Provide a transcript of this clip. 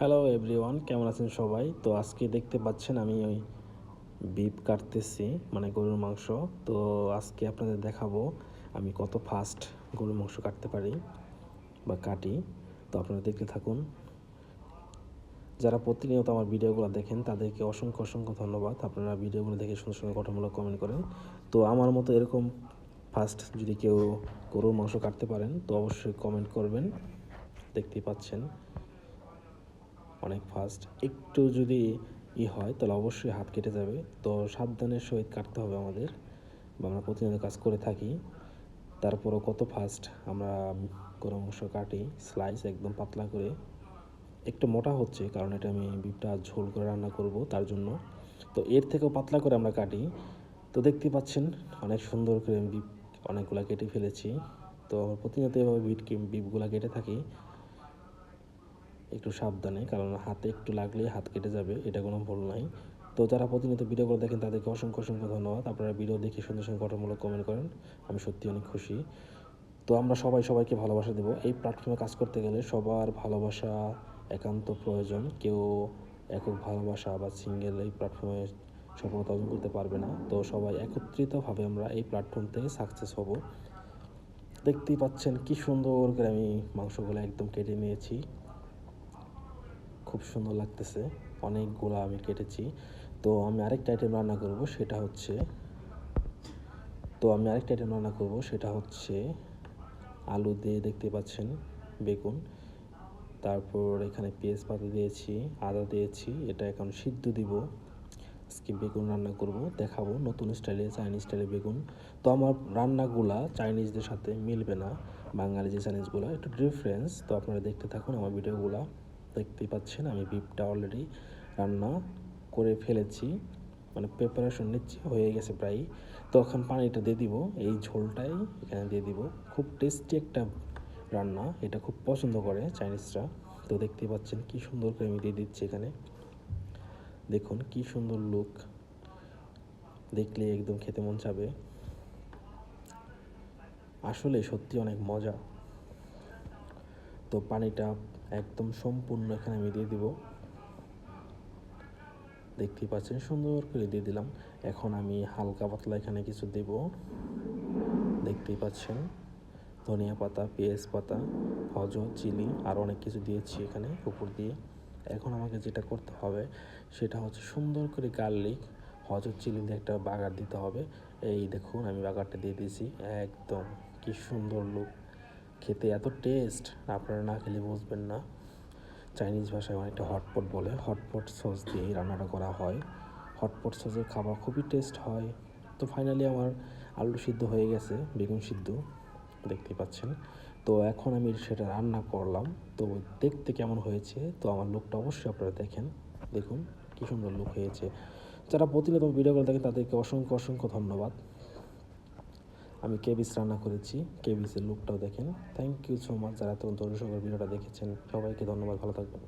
Hello everyone কেমন আছেন সবাই? তো আজকে দেখতে পাচ্ছেন আমি ওই বিপ কাটতেছি মানে গরুর মাংস। তো আজকে আপনাদের দেখাবো আমি কত ফাস্ট গরুর মাংস কাটতে পারি বা কাটি। তো আপনারা দেখতে থাকুন। যারা প্রতিনিয়ত আমার ভিডিওগুলো দেখেন, তাদেরকে অসংখ্য অসংখ্য ধন্যবাদ। আপনারা ভিডিওগুলো দেখে সুন্দর সুন্দর গঠনমূলক কমেন্ট করেন। তো আমার মতো এরকম ফার্স্ট যদি কেউ গরুর মাংস কাটতে পারেন, তো অবশ্যই কমেন্ট করবেন। দেখতেই পাচ্ছেন। অনেক ফাস্ট একটু যদি ই হয়, তাহলে অবশ্যই হাত কেটে যাবে। তো সাবধানের সহিত কাটতে হবে আমাদের, বা আমরা প্রতিনিয়ত কাজ করে থাকি। তারপরও কত ফাস্ট আমরা গরম মাংস কাটি স্লাইস একদম পাতলা করে। একটু মোটা হচ্ছে, কারণ এটা আমি বিপটা ঝোল করে রান্না করব তার জন্য। তো এর থেকেও পাতলা করে আমরা কাটি। তো দেখতে পাচ্ছেন, অনেক সুন্দর করে বিপ অনেকগুলা কেটে ফেলেছি। তো প্রতিনিয়ত এভাবে বিট বিপগুলো কেটে থাকি। একটু সাবধানে, কারণ হাতে একটু লাগলেই হাত কেটে যাবে, এটা কোনো ভুল নাই তো যারা প্রতিনিয়ত ভিডিওগুলো দেখেন, তাদেরকে অসংখ্য অসংখ্য ধন্যবাদ। আপনারা ভিডিও দেখে সুন্দর সুন্দর গঠনমূলক কমেন্ট করেন, আমি সত্যি অনেক খুশি। তো আমরা সবাই সবাইকে ভালোবাসা দেবো। এই প্ল্যাটফর্মে কাজ করতে গেলে সবার ভালোবাসা একান্ত প্রয়োজন। কেউ একক ভালোবাসা বা সিঙ্গেল এই প্ল্যাটফর্মে সফলতা অর্জন করতে পারবে না। তো সবাই একত্রিতভাবে আমরা এই প্ল্যাটফর্ম থেকে সাকসেস হব। দেখতেই পাচ্ছেন কি সুন্দর করে আমি মাংসগুলো একদম কেটে নিয়েছি। খুব সুন্দর লাগতেছে। অনেকগুলো আমি কেটেছি। তো আমি আরেকটা আইটেম রান্না করব, সেটা হচ্ছে তো আমি আরেকটা আইটেম রান্না করব, সেটা হচ্ছে আলু দিয়ে দেখতে পাচ্ছেন বেগুন। তারপর এখানে পেঁয়াজ পাতা দিয়েছি, আদা দিয়েছি, এটা এখন সিদ্ধ দিব। আজকে বেগুন রান্না করব, দেখাবো নতুন স্টাইলে চাইনিজ স্টাইলে বেগুন। তো আমার রান্নাগুলা চাইনিজদের সাথে মিলবে না, বাঙালি যে চাইনিজগুলো, একটু ডিফারেন্স তো আপনারা দেখতে থাকুন আমার ভিডিওগুলো। দেখতেই পাচ্ছেন, আমি বিপটা অলরেডি রান্না করে ফেলেছি মানে প্রিপারেশন নিচ্ছি, হয়ে গেছে প্রায়। তো এখন পানিটা দিয়ে দিব, এই ঝোলটাই এখানে দিয়ে দিব। খুব টেস্টি একটা রান্না, এটা খুব পছন্দ করে চাইনিজরা। তো দেখতেই পাচ্ছেন কি সুন্দর করে আমি দিয়ে দিচ্ছি এখানে। দেখুন কি সুন্দর লুক দেখলে একদম খেতে মন চাবে। আসলে সত্যি অনেক মজা। তো পানিটা একদম সম্পূর্ণ এখানে আমি দিয়ে দিব। দেখতেই পাচ্ছেন, সুন্দর করে দিয়ে দিলাম। এখন আমি হালকা পাতলা এখানে কিছু দেব। দেখতেই পাচ্ছেন, ধনিয়া পাতা, পেঁয়াজ পাতা হজ চিলি আর অনেক কিছু দিয়েছি এখানে উপর দিয়ে। এখন আমাকে যেটা করতে হবে, সেটা হচ্ছে সুন্দর করে গার্লিক হজ চিলি দিয়ে একটা বাগার দিতে হবে। এই দেখুন, আমি বাগারটা দিয়ে দিয়েছি। একদম কি সুন্দর লুক খেতে এত টেস্ট আপনারা না খেলে বুঝবেন না। চাইনিজ ভাষায় অনেকটা হটপট বলে হটপট সস দিয়ে রান্নাটা করা হয়। হটপট সসের খাবার খুবই টেস্ট হয়। তো ফাইনালি আমার আলু সিদ্ধ হয়ে গেছে, বেগুন সিদ্ধ দেখতে পাচ্ছেন। তো এখন আমি সেটা রান্না করলাম। তো দেখতে কেমন হয়েছে, তো আমার লুকটা অবশ্যই আপনারা দেখেন। দেখুন, কী সুন্দর লুক হয়েছে। যারা প্রতিনিয়ত ভিডিওগুলো দেখেন, তাদেরকে অসংখ্য অসংখ্য ধন্যবাদ। আমি কেবিস রান্না করেছি। কেবিসের লুকটাও দেখেন। থ্যাংক ইউ সো মাচ যারা এত দর্শকের ভিডিওটা দেখেছেন। সবাইকে ধন্যবাদ। ভালো থাকবেন।